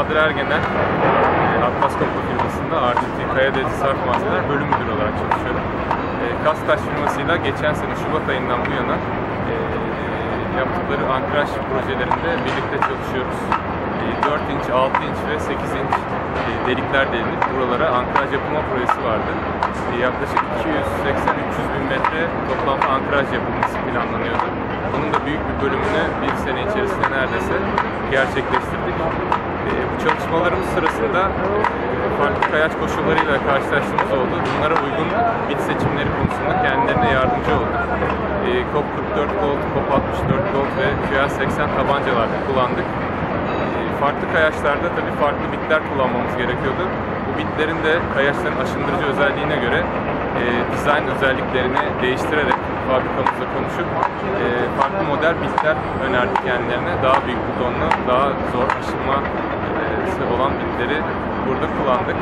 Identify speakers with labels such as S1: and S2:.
S1: Ergenel, e, Atlas Kopya firmasında RTT Kaya Tesisat Malzemeler bölüm müdürü olarak çalışıyorum. E, Kastaş firmasıyla geçen sene Şubat ayından bu yana e, yaptıkları ankraj projelerinde birlikte çalışıyoruz. E, 4 inç, 6 inç ve 8 inç delikler delinip buralara ankraj yapılma projesi vardı. Yaklaşık 280-300 bin metre toplamda ankraj yapılması planlanıyordu. Bunun da büyük bir bölümünü bir sene içerisinde neredeyse gerçekleştirdik. E, bu çalışmalarımız sırasında e, farklı kayaç koşullarıyla karşılaştığımız oldu. Bunlara uygun bit seçimleri konusunda kendilerine yardımcı olduk. E, COP 44 Gold, COP 64 Gold ve QL80 tabancalar kullandık. E, farklı kayaçlarda tabii farklı bitler kullanmamız gerekiyordu. Bitlerin de kayaçların aşındırıcı özelliğine göre e, dizayn özelliklerini değiştirerek fabrikamızla konuşup e, farklı model bitler önerdik kendilerine. Daha büyük butonlu, daha zor aşınma e, olan bitleri burada kullandık.